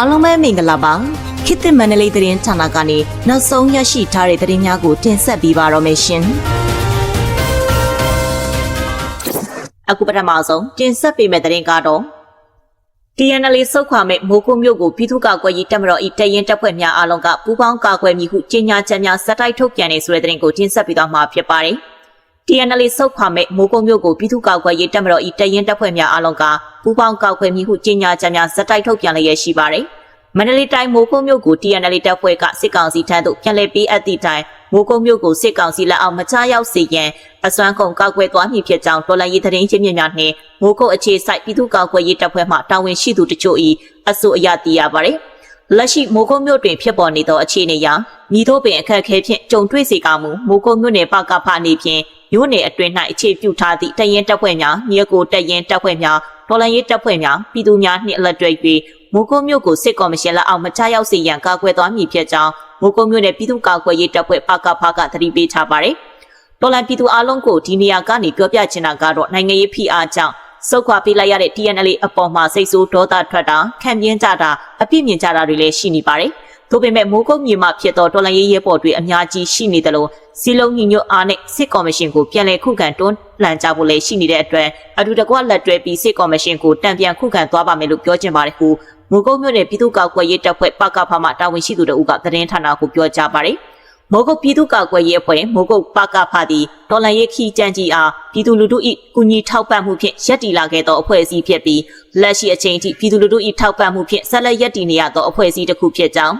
အားလုံးပဲမင်္ဂလာပါခေတ်သစ်မန္တလေးသတင်းဌာနကနေနောက်ဆုံးရရှိထားတဲ့သတင်းများကိုတင်ဆက်ပေးပါတော့မယ်ရှင်အခုပထမဆုံးတင်ဆက်ပေးမယ့်သတင်းကတော့ TNL စုတ်ခွာမဲ့မိုးကုတ်မြို့ကိုပြည်သူ့ကာကွယ်ရေးတပ်မတော်၏တရင်တပ်ဖွဲ့များအားလုံးကပူးပေါင်းကာကွယ်မည်ဟုကြေညာချက်များစက်တိုက်ထုတ်ပြန်နေဆိုတဲ့သတင်းကိုတင်ဆက်ပေးသွားမှာဖြစ်ပါတယ်။ TNL စုတ်ခွာမဲ့မိုးကုတ်မြို့ကိုပြည်သူ့ကာကွယ်ရေးတပ်မတော်၏တရင်တပ်ဖွဲ့များအားလုံးက ပူးပေါင်းကာကွယ်မည်ဟုကြေညာချက်များစက်တိုက်ထုတ်ပြန်လျက်ရှိပါတယ်။မန္တလေးတိုင်းမိုးကုတ်မြို့ကို TNL တပ်ဖွဲ့ကစစ်ကောင်စီထံသို့ပြန်လည်ပေးအပ်သည့်တိုင်မိုးကုတ်မြို့ကိုစစ်ကောင်စီလက်အောက်မချရောက်စေရန်အစွမ်းကုန်ကောက်ွယ်သွားမည်ဖြစ်ကြောင်းတော်လှန်ရေးသတင်းချင်းမြစ်များနှင့်မိုးကုတ်အခြေစိုက်ပြည်သူ့ကောက်ွယ်ရေးတပ်ဖွဲ့မှတာဝန်ရှိသူတို့ချို့၏အဆိုအရသိရပါသည်။ လက်ရှိမိုးကုတ်မြို့တွင်ဖြစ်ပေါ်နေသောအခြေအနေအရမိတို့ပင်အခက်အခဲဖြင့်ကြုံတွေ့စေကမူမိုးကုတ်မြို့နယ်ပကဖအနေဖြင့်မြို့နယ်အတွင်း၌အခြေပြုထားသည့်တရင်တပ်ဖွဲ့များမြေကိုတရင်တပ်ဖွဲ့များတော်လှန်ရေးတပ်ဖွဲ့များပြည်သူများနှင့်အလက်တွဲ၍မိုးကုတ်မြို့ကိုစစ်ကော်မရှင်လက်အောက်မချရောက်စေရန်ကာကွယ်သွားမည်ဖြစ်ကြောင်းမိုးကုတ်မြို့နယ်ပြည်သူ့ကာကွယ်ရေးတပ်ဖွဲ့ပကဖကသတိပေးထားပါသည်။တော်လန်ပြည်သူအလုံးကိုဒီနေရာကနေပြောပြချင်တာကတော့နိုင်ငံရေးဖိအားကြောင့် စုခွာပေးလိုက်ရတဲ့ TNL အပေါ်မှာစိတ်ဆိုးဒေါသထွက်တာခံပြင်းကြတာအပြစ်မြင်ကြတာတွေလည်းရှိနေပါတယ်။သို့ပေမဲ့မိုးကုတ်မြေမှာဖြစ်သောတော်လန်ရေးရဲဘော်တွေအများကြီးရှိနေတယ်လို့စီလုံးညီညွတ်အားနဲ့စစ်ကော်မရှင်ကိုပြန်လည်ခုခံတွန်းလှန်ကြဖို့လည်းရှိနေတဲ့အတွက်အထူးတကွလက်တွဲပြီးစစ်ကော်မရှင်ကိုတံပြန်ခုခံသွားပါမယ်လို့ပြောချင်ပါတယ်ခုမုံကုတ်မြို့နယ်ပြည်သူ့ကာကွယ်ရေးတပ်ဖွဲ့ပကဖမှတာဝန်ရှိသူတို့ကသတင်းဌာနကိုပြောကြားပါတယ်။ မိုးကုတ်ပြည်သူ့ကာကွယ်ရေးအဖွဲ့မိုးကုတ်ပကဖသည်တော်လန်ရေးခီကြံကြီးအားပြည်သူလူထု၏ကူညီထောက်ပံ့မှုဖြင့်ရပ်တည်လာခဲ့သောအဖွဲ့အစည်းဖြစ်ပြီးလက်ရှိအချိန်ထိပြည်သူလူထု၏ထောက်ပံ့မှုဖြင့်ဆက်လက်ရပ်တည်နေရသောအဖွဲ့အစည်းတစ်ခုဖြစ်ကြောင်း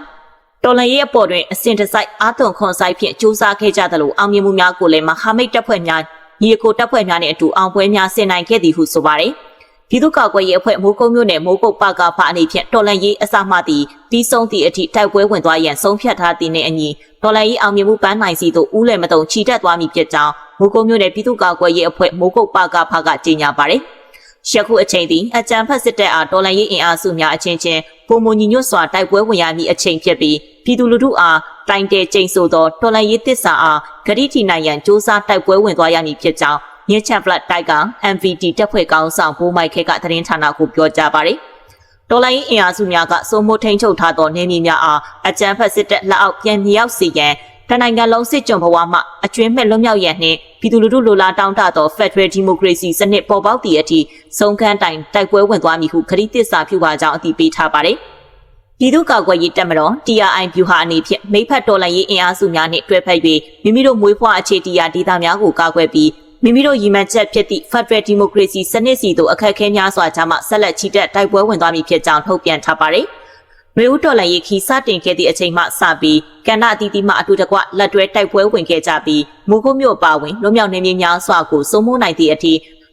တော်လန်ရေးအပေါ်တွင်အစဉ်တစိုက်အာသွန်ခွန်ဆိုင်ဖြင့်စူးစမ်းခဲ့ကြသလိုအောင်မြင်မှုများကိုလည်းမဟာမိတ်တပ်ဖွဲ့များညီအကိုတပ်ဖွဲ့များနှင့်အတူအောင်ပွဲများဆင်နိုင်ခဲ့သည်ဟုဆိုပါတယ်။ ပြည်သူ့ကာကွယ်ရေးအဖွဲ့မိုးကုတ်မြို့နယ်မိုးကုတ်ပကဖအနေဖြင့်တော်လန်ရေးအစမှသည့်ပြီးဆုံးသည့်အထိတိုက်ပွဲဝင်သွားရန်ဆုံးဖြတ်ထားသည့်နှင့်အညီတော်လန်ရေးအောင်မြင်မှုပန်းနိုင်စီသို့ဦးလည်မတုံချီတက်သွားမည်ဖြစ်ကြောင်းမိုးကုတ်မြို့နယ်ပြည်သူ့ကာကွယ်ရေးအဖွဲ့မိုးကုတ်ပကဖကကြေညာပါတယ်။ယခုအချိန်သည်အကြံဖက်စစ်တပ်အားတော်လန်ရေးအင်အားစုများအချင်းချင်းပုံမညီညွတ်စွာတိုက်ပွဲဝင်ရမည့်အချိန်ဖြစ်ပြီးပြည်သူလူထုအားတိုင်တဲကျိန်ဆိုသောတော်လန်ရေးတစ္ဆာအားဂရိတီနိုင်ရန်စ조사တိုက်ပွဲဝင်သွားရမည်ဖြစ်ကြောင်း ညချန်ဖလတ်တိုက်က MVD တပ်ဖွဲ့ကောင်းဆောင်ဘိုးမိုက်ခဲကသတင်းဌာနကိုပြောကြားပါတယ်။တော်လိုင်းအင်အားစုများကစိုးမိုးထိန်ချုပ်ထားသောနေမြေများအားအကြမ်းဖက်စစ်တပ်လက်အောက်ပြန်မြောက်စေရန်တနိုင်ငံလုံးစစ်ကြုံဘဝမှအကျွင်းမဲ့လွတ်မြောက်ရန်နှင့်ပြည်သူလူထုလိုလားတောင်းတသော Federal Democracy စနစ်ပေါ်ပေါက်သည့်အထိဆုံးခန်းတိုင်တိုက်ပွဲဝင်သွားမည်ဟုခရီးသစ္စာပြုပါကြောင်းအတည်ပြုထားပါတယ်။ပြည်သူ့ကာကွယ်ရေးတပ်မတော် TRI ဗျူဟာအနေဖြင့်မိဖက်တော်လှန်ရေးအင်အားစုများနှင့်တွဲဖက်၍မိမိတို့မွေးဖွားအခြေတရားဒေသများကိုကာကွယ်ပြီး မိမိတို့ရည်မှန်းချက်ဖြစ်သည့် Federal Democracy စနစ်စီသို့အခက်အခဲများစွာကြားမှဆက်လက်ချီတက်တိုက်ပွဲဝင်သွားမည်ဖြစ်ကြောင်းထုတ်ပြန်ထားပါတယ်။ရေဦးတော်လှန်ရေးခီစတင်ခဲ့သည့်အချိန်မှစပြီးကန္နာအတီးတီမှအတူတကွလက်တွဲတိုက်ပွဲဝင်ခဲ့ကြပြီးမူကုတ်မြို့ပါဝင်လွမြောက်နေမြေများစွာကိုစုံမိုးနိုင်သည့်အထိ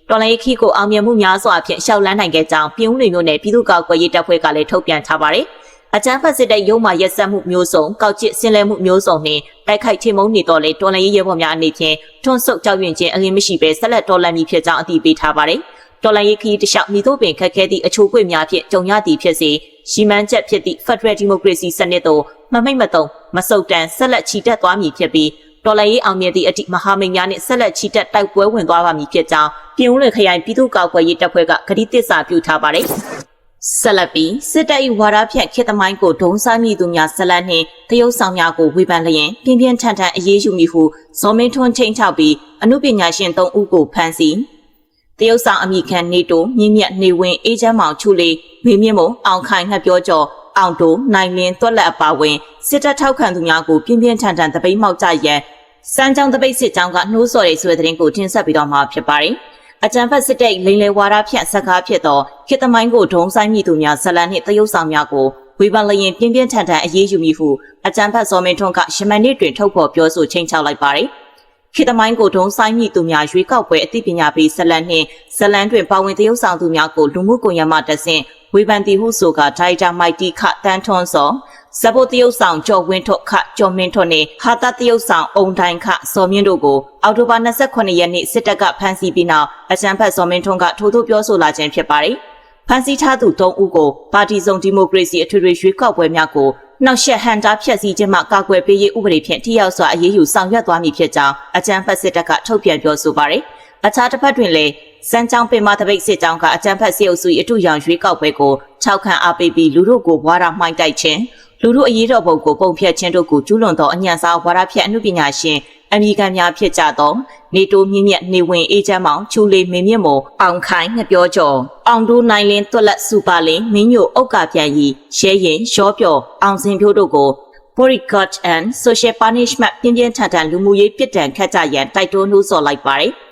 တော်လှန်ရေးခီကိုအောင်မြင်မှုများစွာဖြင့်ရှောက်လန်းနိုင်ခဲ့ကြောင်းပြည်ဦးလွင်မြို့နယ်ပြည်သူ့ကာကွယ်ရေးတပ်ဖွဲ့ကလည်းထုတ်ပြန်ထားပါတယ်။ အကြမ်းဖက်စစ်တပ်ရုံးမှရက်စက်မှုမျိုးစုံကောက်ကျစ်ဆင်လဲမှုမျိုးစုံနှင့်တိုက်ခိုက်ချေမှုန်းနေတော့လေတော်လန်ရေးရဲဘော်များအနေဖြင့်ထွန်းဆုပ်ကြောက်ရွံ့ခြင်းအလင်းမရှိဘဲဆက်လက်တော်လန်မည်ဖြစ်ကြောင်းအသိပေးထားပါတယ်။တော်လန်ရေးခီးတလျှောက်မိတို့ပင်ခက်ခဲသည့်အချိုးကွေများဖြင့်ကြုံရသည်ဖြစ်စေရှီမန်းချက်ဖြစ်သည့် Federal Democracy စနစ်သို့မမိတ်မတုံမဆုတ်တန်ဆက်လက်ချီတက်သွားမည်ဖြစ်ပြီးတော်လှန်ရေးအောင်မြင်သည့်အထိမဟာမိတ်များနှင့်ဆက်လက်ချီတက်တိုက်ပွဲဝင်သွားပါမည်ဖြစ်ကြောင်းပြည်ဦးလွင်ခရိုင်ပြည်သူ့ကာကွယ်ရေးတပ်ဖွဲ့ကကတိသစ္စာပြုထားပါတယ်။ ဆက်လက်ပြီးစစ်တပ်၏ဝါဒဖြန့်ခေတ်သမိုင်းကိုဒုံဆိုင်မိသူများဇလတ်နှင့်တရုတ်ဆောင်များကိုဝေဖန်လျင်ပြင်းပြင်းထန်ထန်အရေးယူမည်ဟုဇော်မင်းထွန်းချိန်ချောက်ပြီးအမှုပညာရှင်၃ဦးကိုဖမ်းဆီးတရုတ်ဆောင်အမိခံနေတိုမြင့်မြတ်နေဝင်အေးချမ်းမောင်ချူလေးမေမြင့်မအောင်ခိုင်နှက်ပြောကျော်အောင်တိုနိုင်လင်းတွက်လက်အပါဝင်စစ်တပ်ထောက်ခံသူများကိုပြင်းပြင်းထန်ထန်တပိတ်မှောက်ကြရန်စမ်းကြောင်းတပိတ်စစ်ကြောင်းကနှိုးဆော်ရေးဆိုတဲ့သတင်းကိုတင်ဆက်ပြီးတော့မှာဖြစ်ပါတယ်။ အကြံဖက်စစ်တပ်လိန်လေဝါဒဖြန့်ဆက်ကားဖြစ်သောခေတ္တမိုင်းကိုဒုံဆိုင်မိသူများဇလန်နှင့်တရုတ်ဆောင်များကိုဝေဖန်လျင်ပြင်းပြင်းထန်ထန်အရေးယူမည်ဟုအကြံဖက်စောမင်းထွန်းကရှမန်နစ်တွင်ထုတ်ဖော်ပြောဆိုချိန်ချောက်လိုက်ပါတယ်။ခေတ္တမိုင်းကိုဒုံဆိုင်မိသူများရွေးကောက်ပွဲအသိပညာပေးဇလန်နှင့်ဇလန်တွင်ပါဝင်တရုတ်ဆောင်သူများကိုလူမှုကွန်ရက်မှတဆင့်ဝေဖန်သည်ဟုဆိုကဒိုက်တာမိုက်တီခတန်းထွန်းစော ဇဘိုတရုတ်ဆောင်ကျော်ဝင်းထွတ်ခကျော်မင်းထွတ်နဲ့ဟာတာတရုတ်ဆောင်အုံတိုင်းခစော်မြင့်တို့ကိုအောက်တိုဘာ28ရက်နေ့စစ်တပ်ကဖမ်းဆီးပြီးနောက်အကြမ်းဖက်စော်မင်းထွန်းကထိုးထိုးပြောဆိုလာခြင်းဖြစ်ပါတယ်။ဖမ်းဆီးထားသူ၃ဦးကိုပါတီစုံဒီမိုကရေစီအထွေထွေရွေးကောက်ပွဲများကိုနှောက်ယှက်ဟန်တာဖျက်ဆီးခြင်းမှကာကွယ်ပေးရေးဥပဒေဖြင့်ထိရောက်စွာအရေးယူဆောင်ရွက်သွားမည်ဖြစ်ကြောင်းအကြမ်းဖက်စစ်တပ်ကထုတ်ပြန်ပြောဆိုပါတယ်။အခြားတစ်ဖက်တွင်လည်း စမ်းချောင်းပင်မတပိတ်စစ်ကြောင်းကအကြံဖက်စစ်အုပ်စု၏အထူးရောင်ရွေးကောက်ပွဲကို၆ခန့်အားပေးပြီးလူတို့ကိုဘွာရမှိုင်းတိုက်ခြင်းလူတို့အရေးတော်ပုံကိုပုံဖြတ်ခြင်းတို့ကိုကျူးလွန်သောအညံစားဝါရဖြတ်အမှုပညာရှင်အမိခံများဖြစ်ကြသောနေတိုမြင့်မြတ်နေဝင်အေးချမ်းမောင်ချူလီမင်းမြင့်မောအောင်ခိုင်ငပြောကျော်အောင်တိုးနိုင်လင်းတွက်လက်စူပါလင်းမင်းညိုအုတ်ကပြန်ရီရဲရင်ရောပြော့အောင်စင်ဖြိုးတို့ကို boycott and social punishment ပြင်းပြင်းထန်ထန်လူမှုရေးပြစ်ဒဏ်ခတ်ကြရန်တိုက်တွန်းနှိုးဆော်လိုက်ပါတယ်။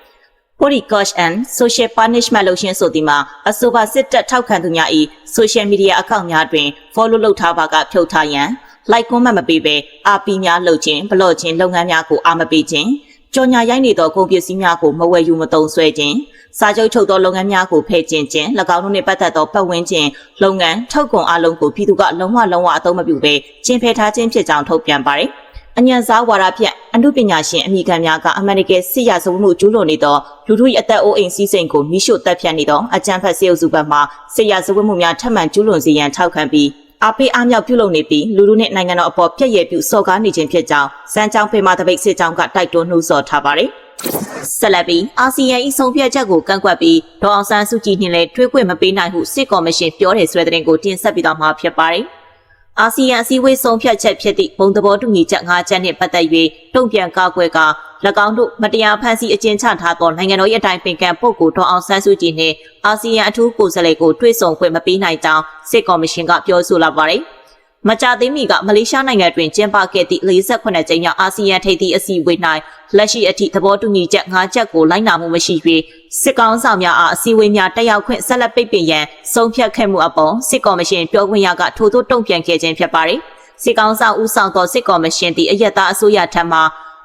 boycott and social punishment လို့ရှင်းဆိုသည်မှာအဆိုပါစစ်တပ်ထောက်ခံသူများ၏ social media အကောင့်များတွင် follow လုပ်ထားပါကဖြုတ်ထားရန် like comment မပေးဘဲ RP များလုပ်ခြင်းဘလော့ခြင်းလုပ်ငန်းများကိုအားမပေးခြင်းကြော်ညာရိုက်နေသောကုန်ပစ္စည်းများကိုမဝယ်ယူမသုံးဆွဲခြင်းစာချုပ်ချုပ်သောလုပ်ငန်းများကိုဖယ်ကျင်ခြင်း၎င်းတို့နှင့်ပတ်သက်သောပတ်ဝန်းကျင်လုပ်ငန်းထုတ်ကုန်အလုံးကိုပြည်သူကလုံးဝလုံးဝအသုံးမပြုဘဲကျင်းပယ်ထားခြင်းဖြစ်ကြောင်းထုတ်ပြန်ပါတယ်။ အញ្ញံစားဝါဒဖြင့်အမှုပညာရှင်အမိခံများကအမေရိကန်စစ်ရစဝမှုကျူးလွန်နေသောလူထု၏အသက်အိုးအိမ်စီးစိမ်ကိုမိရှို့တပ်ဖြတ်နေသောအကြမ်းဖက်စစ်အုပ်စုဘက်မှစစ်ရစဝမှုများထပ်မံကျူးလွန်စေရန်ထောက်ခံပြီးအပိအားမြောက်ပြုလုပ်နေပြီးလူလူနဲ့နိုင်ငံတော်အပေါ်ပြည့်ရည်ပြုစော်ကားနေခြင်းဖြစ်ကြောင်းစမ်းချောင်းဖေမာတပိတ်စစ်ကြောင်းကတိုက်တွန်းနှိုးဆော်ထားပါတယ်။ဆက်လက်ပြီးအာဆီယံ၏ဆုံးဖြတ်ချက်ကိုကန့်ကွက်ပြီးဒေါအောင်ဆန်းစုကြည်နှင့်လည်းထွေးခွင့်မပေးနိုင်ဟုစစ်ကော်မရှင်ပြောတယ်ဆိုတဲ့သတင်းကိုတင်ဆက်ပြီးတော့မှာဖြစ်ပါတယ်။ အာဆီယံအစည်းအဝေးဆုံးဖြတ်ချက်ဖြစ်သည့်ဘုံသဘောတူညီချက်၅ချက်နှင့်ပတ်သက်၍တုံ့ပြန်ကာကွယ်က၎င်းတို့မတရားဖန်ဆီးအကျဉ်းချထားသောနိုင်ငံတော်၏အတိုင်းပင်ခံပုဂ္ဂိုလ်ဒေါအောင်ဆန်းစုကြည်နှင့်အာဆီယံအထူးကိုယ်စားလှယ်ကိုတွေ့ဆုံခွင့်မပေးနိုင်ကြောင်းစစ်ကော်မရှင်ကပြောဆိုလာပါတယ်။ မကြသေးမီကမလေးရှားနိုင်ငံတွင်ကျင်းပခဲ့သည့်48ကြိမ်မြောက်အာဆီယံထိပ်သီးအစည်းအဝေး၌လက်ရှိအထိသဘောတူညီချက်၅ချက်ကိုလိုက်နာမှုမရှိ၍စစ်ကောင်ဆောင်များအားအစည်းအဝေးများတက်ရောက်ခွင့်ဆက်လက်ပိတ်ပင်ရန်ဆုံးဖြတ်ခဲ့မှုအပေါ်စစ်ကော်မရှင်ပြောခွင့်ရကထို့သို့တုံ့ပြန်ခဲ့ခြင်းဖြစ်ပါတယ်။စစ်ကောင်ဆောင်ဦးဆောင်သောစစ်ကော်မရှင်သည်အယက်သားအစိုးရထံမှ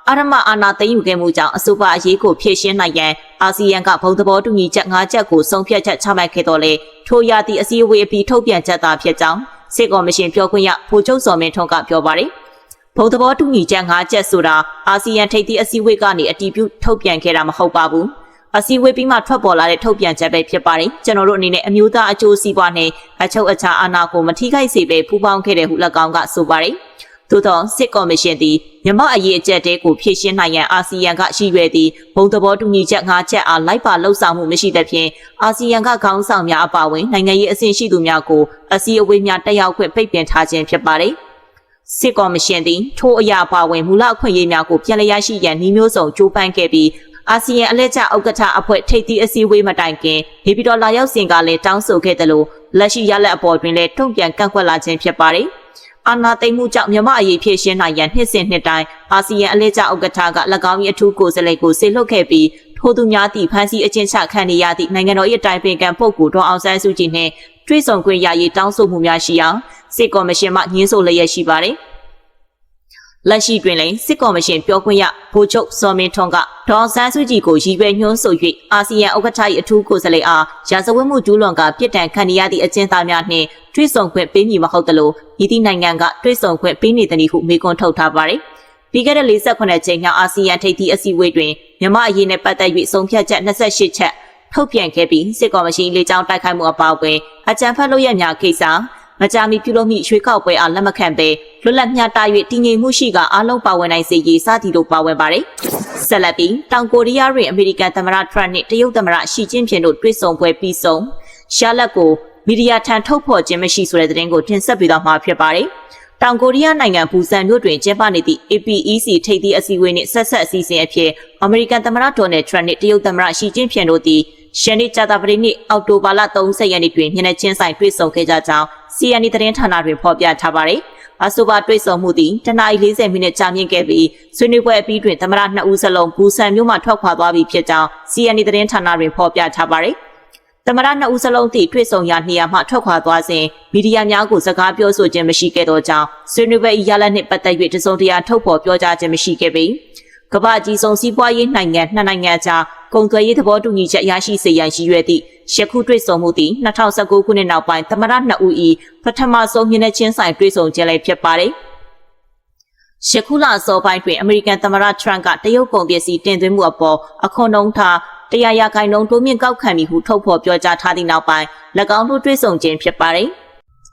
အာရမအာနာသိမ်းယူခဲ့မှုကြောင့်အဆိုပါအရေးကိုဖြေရှင်းနိုင်ရန်အာဆီယံကဘုံသဘောတူညီချက်၅ချက်ကိုဆုံးဖြတ်ချက်ချမှတ်ခဲ့တော်လေထိုရသည့်အစည်းအဝေးအပြီးထုတ်ပြန်ချက်သာဖြစ်ကြောင်း စစ်ကော်မရှင်ပြောခွင့်ရဖိုချုပ်စော်မင်းထွန်းကပြောပါတယ်။ဘုံသဘောတူညီချက်၅ချက်ဆိုတာအာဆီယံထိပ်သီးအစည်းအဝေးကနေအတည်ပြုထုတ်ပြန်ခဲ့တာမဟုတ်ပါဘူး။အစည်းအဝေးပြီးမှထွက်ပေါ်လာတဲ့ထုတ်ပြန်ချက်ပဲဖြစ်ပါတယ်။ကျွန်တော်တို့အနေနဲ့အမျိုးသားအကျိုးစီးပွားနဲ့အချုပ်အခြာအာဏာကိုမထိခိုက်စေဘဲပူးပေါင်းခဲ့တဲ့ဟု၎င်းကဆိုပါတယ်။ သို့သောစစ်ကော်မရှင်သည်မြမအရေးအကျက်တဲကိုဖြည့်ရှင်းနိုင်ရန်အာဆီယံကရှိရွယ်သည့်ဘုံသဘောတူညီချက်၅ချက်အားလိုက်ပါလှုပ်ဆောင်မှုမရှိသဖြင့်အာဆီယံကခေါင်းဆောင်များအပါအဝင်နိုင်ငံရေးအဆင့်ရှိသူများကိုအစည်းအဝေးများတက်ရောက်ခွင့်ပိတ်ပင်ထားခြင်းဖြစ်ပါတယ်။စစ်ကော်မရှင်သည်ထိုအရာပါဝင်မူလအခွင့်အရေးများကိုပြန်လည်ရရှိရန်နှီးမျိုးစုံကြိုးပမ်းခဲ့ပြီးအာဆီယံအလဲကျဥက္ကဋ္ဌအဖွဲ့ထိပ်သီးအစည်းအဝေးမတိုင်ခင်နေပြည်တော်လာရောက်စဉ်ကလည်းတောင်းဆိုခဲ့တယ်လို့လက်ရှိရလက်အပေါ်တွင်လည်းထုံ့ပြန်ကန့်ကွက်လာခြင်းဖြစ်ပါတယ်။ အာဏာသိမ်းမှုကြောင့်မြမအရေးဖြစ်ရှင်းနိုင်ရန်နှစ်စဉ်နှစ်တိုင်းအာဆီယံအလဲကျဥက္ကဋ္ဌက၎င်း၏အထူးကိုယ်စားလှယ်ကိုဆေလွှတ်ခဲ့ပြီးထိုသူများသည့်ဖမ်းဆီးအကျဉ်းချခံနေရသည့်နိုင်ငံတော်၏တိုင်ပင်ခံပုဂ္ဂိုလ်ဒေါအောင်ဆန်းစုကြည်နှင့်တွေ့ဆုံခွင့်ရရေးတောင်းဆိုမှုများရှိအောင်စစ်ကော်မရှင်မှညှင်းဆိုလျက်ရှိပါသည် လက်ရှိတွင်လည်းစစ်ကော်မရှင်ပြောခွင့်ရဗိုလ်ချုပ်စောမင်းထွန်းကဒေါ်ဆန်းစုကြည်ကိုရည်ရွယ်ညှိုးဆို၍အာဆီယံဥက္ကဋ္ဌ၏အထူးကိုယ်စားလှယ်အားရာဇဝတ်မှုကျူးလွန်ကပြစ်ဒဏ်ခံရသည့်အကျဉ်းသားများနှင့်တွဲဆောင်ခွင့်ပေးမည်မဟုတ်သလိုဤသည့်နိုင်ငံကတွဲဆောင်ခွင့်ပေးနေသည်ဟုမေကွန်းထုတ်ထားပါသည်ပြီးခဲ့တဲ့48ချိန်မြောက်အာဆီယံထိပ်သီးအစည်းအဝေးတွင်မြန်မာအရေးနဲ့ပတ်သက်၍ဆုံးဖြတ်ချက်28ချက်ထုတ်ပြန်ခဲ့ပြီးစစ်ကော်မရှင်လေကြောင်းတိုက်ခိုက်မှုအပါအဝင်အကြံဖတ်လို့ရများကိစ္စမကြာမီပြုလုပ်မိရွှေကောက်ပွဲအားလက်မခံဘဲ လွတ်လပ်မျှတ၍တည်ငြိမ်မှုရှိကအားလုံးပါဝင်နိုင်စေရေးစသည်တို့ပါဝင်ပါတယ်။ဆက်လက်ပြီးတောင်ကိုရီးယားတွင်အမေရိကန်သမ္မတထရန့်နှင့်တရုတ်သမ္မတရှီကျင်းဖျင်တို့တွေ့ဆုံပွဲပြီးဆုံးရှာလက်ကိုမီဒီယာထံထုတ်ဖော်ခြင်းမရှိဆိုတဲ့သတင်းကိုတင်ဆက်ပေးသွားမှာဖြစ်ပါတယ်။တောင်ကိုရီးယားနိုင်ငံဘူဆန်မြို့တွင်ကျင်းပနေသည့် APEC ထိပ်သီးအစည်းအဝေးနှင့်ဆက်ဆက်အစည်းအဝေးအဖြစ်အမေရိကန်သမ္မတဒေါ်နယ်ထရန့်နှင့်တရုတ်သမ္မတရှီကျင်းဖျင်တို့သည်ရှန်နီဂျာတာပရီနှင့်အောက်တိုဘာလ30ရက်နေ့တွင်ညနေချင်းဆိုင်တွေ့ဆုံခဲ့ကြကြောင်း CNA သတင်းဌာနတွင်ဖော်ပြထားပါတယ်။ အဆိုပါတွေ့ဆုံမှုသည်တနအီ40မိနစ်ကြာမြင့်ခဲ့ပြီးဆွေးနွေးပွဲအပြီးတွင်သမ္မတနှစ်ဦးစလုံးဘူဆန်မြို့မှထွက်ခွာသွားပြီဖြစ်ကြောင်း CNA သတင်းဌာနတွင်ဖော်ပြထားပါတယ်။သမရနှစ်ဦးစလုံးသည့်တွေ့ဆုံရာနေရာမှထွက်ခွာသွားစဉ်မီဒီယာများကိုစကားပြောဆိုခြင်းမရှိခဲ့သောကြောင့်ဆွေးနွေးပွဲ၏ရလဒ်နှင့်ပတ်သက်၍တစုံတရာထုတ်ဖော်ပြောကြားခြင်းမရှိခဲ့ပေ။ကမ္ဘာကြီးဆုံးစီးပွားရေးနိုင်ငံနှစ်နိုင်ငံကြားကုန်သွယ်ရေးသဘောတူညီချက်ရရှိစေရန်ရည်ရွယ်သည့် ယခုတွေ့ဆုံမှုသည်2019ခုနှစ်နောက်ပိုင်းသမရနှစ်ဦး၏ပထမဆုံးမျက်နှာချင်းဆိုင်တွေ့ဆုံခြင်းလည်းဖြစ်ပါတယ်။ယခုလအစောပိုင်းတွင်အမေရိကန်သမ္မတထရန့်ကတရုတ်ကုန်ပစ္စည်းတင်သွင်းမှုအပေါ်အခွန်နှုန်းထားတရားရခိုင်နှုန်းတိုးမြင့်ကောက်ခံပြီးဟုထုတ်ဖော်ပြောကြားထားသည့်နောက်ပိုင်း၎င်းတို့တွေ့ဆုံခြင်းဖြစ်ပါတယ်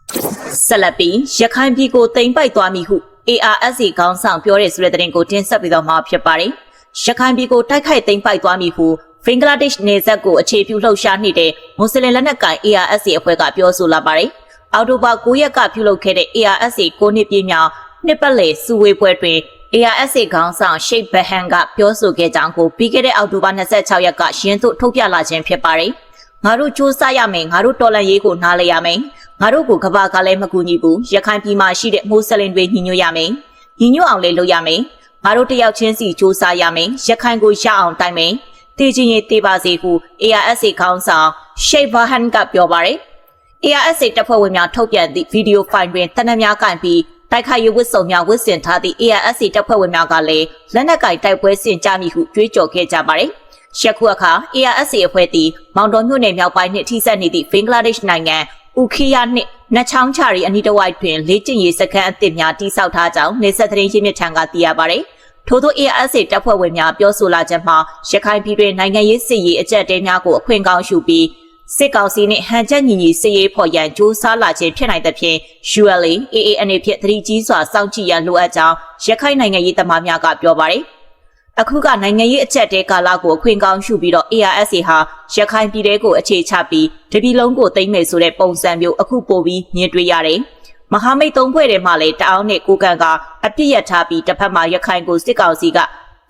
။ဆက်လက်ပြီးရခိုင်ပြည်ကိုတိမ်ပိုက်သွားမည်ဟု ARSA ခေါင်းဆောင်ပြောတဲ့ဆိုတဲ့သတင်းကိုတင်ဆက်ပြီးတော့မှာဖြစ်ပါတယ်။ရခိုင်ပြည်ကိုတိုက်ခိုက်သိမ်းပိုက်သွားမည်ဟု ဘင်္ဂလားဒေ့ရှ်နယ်စပ်ကိုအခြေပြုလှုပ်ရှားနေတဲ့မွတ်စလင်လက်နက်ကိုင် ARSA အဖွဲ့ကပြောဆိုလာပါတယ်။အောက်တိုဘာ9ရက်ကပြုလုပ်ခဲ့တဲ့ ARSA 9နှစ်ပြည့်မြောက်နှစ်ပတ်လည်စုဝေးပွဲတွင် ARSA ခေါင်းဆောင်ရှိတ်ဘဟန်ကပြောဆိုခဲ့ကြောင်းကိုပြီးခဲ့တဲ့အောက်တိုဘာ26ရက်ကရင်းသို့ထုတ်ပြလာခြင်းဖြစ်ပါတယ်။ငါတို့စူးစမ်းရမယ်ငါတို့တော်လန်ရေးကိုနားလည်ရမယ်ငါတို့ကိုကဘာကလည်းမကူညီဘူးရခိုင်ပြည်မှာရှိတဲ့မွတ်စလင်တွေညီညွတ်ရမယ်ညီညွတ်အောင်လည်းလုပ်ရမယ်ငါတို့တယောက်ချင်းစီစူးစမ်းရမယ်ရခိုင်ကိုရအောင်တိုင်မယ် တည်ချင်းရေးတည်ပါစေဟု ARSA ခေါင်းဆောင်ရှိတ်ဘဟန်ကပြောပါတယ် ARSA တပ်ဖွဲ့ဝင်များထုတ်ပြန်သည့်ဗီဒီယိုဖိုင်တွင်တနက်များကင်ပြီးတိုက်ခိုက်ရေးဝတ်စုံများဝတ်ဆင်ထားသည့် ARSA တပ်ဖွဲ့ဝင်များကလည်းလက်နက်ကင်တိုက်ပွဲဆင်ကြမည်ဟုကြွေးကြော်ခဲ့ကြပါတယ်။ရှက်ခုအခါ ARSA အဖွဲ့သည်မောင်တော်မြို့နယ်မြောက်ပိုင်းနှင့်ထိစပ်နေသည့်ဘင်္ဂလားဒေ့ရှ်နိုင်ငံဥခီယာနှင့်နတ်ချောင်းချရီအနီးတစ်ဝိုက်တွင်လေ့ကျင့်ရေးစခန်းအသစ်များတိစောက်ထားကြောင်းနေဆက်သတင်းရင်းမြစ်ထံကသိရပါတယ်။ ထို့သော ARSA တပ်ဖွဲ့ဝင်များပြောဆိုလာချက်မှာရခိုင်ပြည်တွင်နိုင်ငံရေးစစ်ရေးအကြက်တဲများကိုအခွင့်ကောင်းယူပြီးစစ်ကောင်စီနှင့်ဟန်ချက်ညီညီစစ်ရေးဖော်ရန်ကြိုးစားလာခြင်းဖြစ်နိုင်သဖြင့် ULA AA အနေဖြင့်သတိကြီးစွာစောင့်ကြည့်ရန်လိုအပ်ကြောင်းရခိုင်နိုင်ငံရေးသမားများကပြောပါတယ်။အခုကနိုင်ငံရေးအချက်တဲကာလကိုအခွင့်ကောင်းယူပြီးတော့ ARSA ဟာရခိုင်ပြည်တဲကိုအခြေချပြီးတပြည်လုံးကိုသိမ်းမယ်ဆိုတဲ့ပုံစံမျိုးအခုပို့ပြီးမြင်တွေ့ရတယ်။ မဟာမိတ်သုံးဖွဲ့ထဲမှာလည်းတအောင်းနဲ့ကိုကန့်ကအပြစ်ရထားပြီးတစ်ဖက်မှာရခိုင်ကိုစစ်ကောင်စီက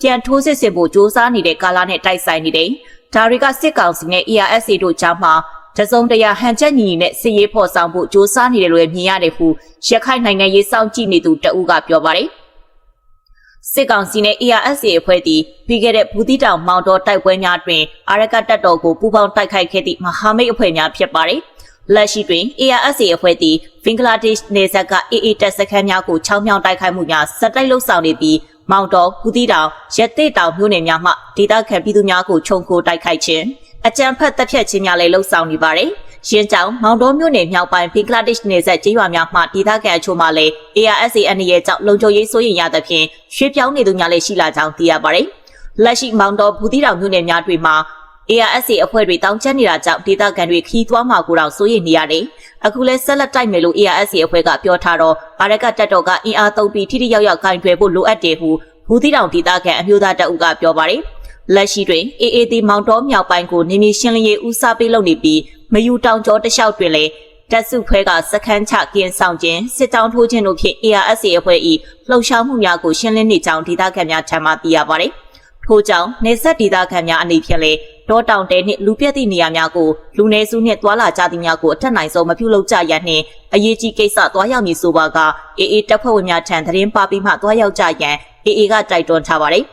ပြန်ထိုးစစ်ဆင်ဖို့ကြိုးစားနေတဲ့ကာလနဲ့တိုက်ဆိုင်နေတယ်။ဒါတွေကစစ်ကောင်စီနဲ့ ERSA တို့ကြားမှာတစုံတရာဟန်ချက်ညီညီနဲ့စစ်ရေးဖော်ဆောင်ဖို့ကြိုးစားနေတယ်လို့မြင်ရတယ်ဟုရခိုင်နိုင်ငံရေးစောင့်ကြည့်နေသူတအူးကပြောပါတယ်။စစ်ကောင်စီနဲ့ ARSA အဖွဲ့သည်ပြီးခဲ့တဲ့ဘူးတိတောင်မောင်တော်တိုက်ပွဲများတွင်အာရကတပ်တော်ကိုပူးပေါင်းတိုက်ခိုက်ခဲ့သည့်မဟာမိတ်အဖွဲ့များဖြစ်ပါတယ်။ လက်ရှိတွင် ARSA အဖွဲ့သည်ဘင်္ဂလားဒေ့ရှ်နယ်စပ်က AA တပ်စခန်းများကိုချောင်းမြောင်းတိုက်ခိုက်မှုများစက်တိုက်လှုပ်ဆောင်နေပြီးမောင်တော်ဘူးတိတောင်ရသေးတောင်မြို့နယ်များမှဒေသခံပြည်သူများကိုခြုံခိုတိုက်ခိုက်ခြင်းအကြမ်းဖက်တပ်ဖြတ်ခြင်းများလည်းလှုပ်ဆောင်နေပါတယ်။ရှင်းကြောင်မောင်တော်မြို့နယ်မြောက်ပိုင်းဘင်္ဂလားဒေ့ရှ်နယ်စပ်ကျေးရွာများမှဒေသခံအချို့မှလည်း ARSA အနေရဲ့ကြောင့်လုံခြုံရေးစိုးရိမ်ရသဖြင့်ရွှေ့ပြောင်းနေသူများလည်းရှိလာကြောင်းသိရပါတယ်။လက်ရှိမောင်တော်ဘူးတိတောင်မြို့နယ်များတွင်မှာ ARSA အဖွဲ့တွေတောင်းကျမ်းနေတာကြောင့်ဒေသခံတွေခီးသွွားမှာကိုတော့စိုးရိမ်နေရတယ်။အခုလဲဆက်လက်တိုက်မယ်လို့ ARSA အဖွဲ့ကပြောထားတော့အာရကတပ်တော်ကအင်အားသုံးပြီးထိထိရောက်ရောက်ကင်တွယ်ဖို့လိုအပ်တယ်ဟုဘူးတိတောင်ဒေသခံအမျိုးသားတပ်ဦးကပြောပါတယ်။လက်ရှိတွင် AAD မောင်တော်မြောက်ပိုင်းကိုနေမီရှင်းလင်းရေးဦးစားပေးလုပ်နေပြီးမယူတောင်ကျော်တလျှောက်တွင်လည်းတပ်စုဖွဲကစခန်းချကင်းဆောင်ခြင်းစစ်တောင်းထိုးခြင်းတို့ဖြင့် ARSA အဖွဲ့၏လှုပ်ရှားမှုများကိုရှင်းလင်းနေကြောင်းဒေသခံများထံမှသိရပါတယ်။ထို့ကြောင့်နေဆက်ဒေသခံများအနေဖြင့်လည်း တောတောင်တဲနှင့်လူပြည့်သည့်နေရာများကိုလူနေစုနှင့်သွာလာကြသည့်များကိုအထက်နိုင်ဆုံးမပြုလုပ်ကြရန်နှင့်အရေးကြီးကိစ္စသွားရောက်မည်ဆိုပါက AA တပ်ဖွဲ့ဝင်များထံသတင်းပါပြီးမှသွားရောက်ကြရန် AA ကတိုက်တွန်းထားပါတယ်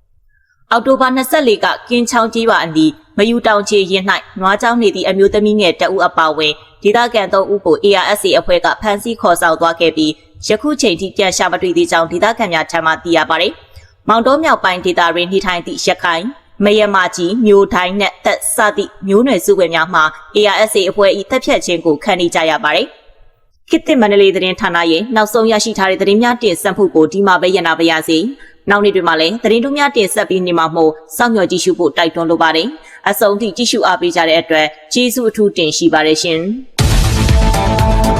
။အောက်တိုဘာ24ကကင်းချောင်းကြီးပါအနီးမယူတောင်ချေရင်၌နွားချောင်းနေသည့်အမျိုးသမီးငယ်တအုပ်အပါဝင်ဒေသခံ၃ဦးကို ARSA အဖွဲ့ကဖမ်းဆီးခေါ်ဆောင်သွားခဲ့ပြီးယခုချိန်ထိပြန်ရှာမတွေ့သေးကြောင်းဒေသခံများထံမှသိရပါတယ်။မောင်တော်မြောက်ပိုင်းဒေသတွင်နေထိုင်သည့်ရခိုင် မယမကြီးမျိုးတိုင်းနဲ့သက်စသည့်မျိုးနွယ်စုဝင်များမှ ARSA အဖွဲ့၏တပ်ဖြတ်ခြင်းကိုခံနေကြရပါတယ်။ခေတ်သစ်မန္တလေးသတင်းဌာနရဲ့နောက်ဆုံးရရှိထားတဲ့သတင်းများတင်ဆက်မှုကိုဒီမှာပဲရနာပါရစေ။နောက်နေ့တွေမှာလည်းသတင်းတို့များတင်ဆက်ပြီးနေမှာမို့စောင့်မျှော်ကြည့်ရှုဖို့တိုက်တွန်းလိုပါတယ်။အဆုံးထိကြည့်ရှုအားပေးကြတဲ့အတွက်ကျေးဇူးအထူးတင်ရှိပါတယ်ရှင်။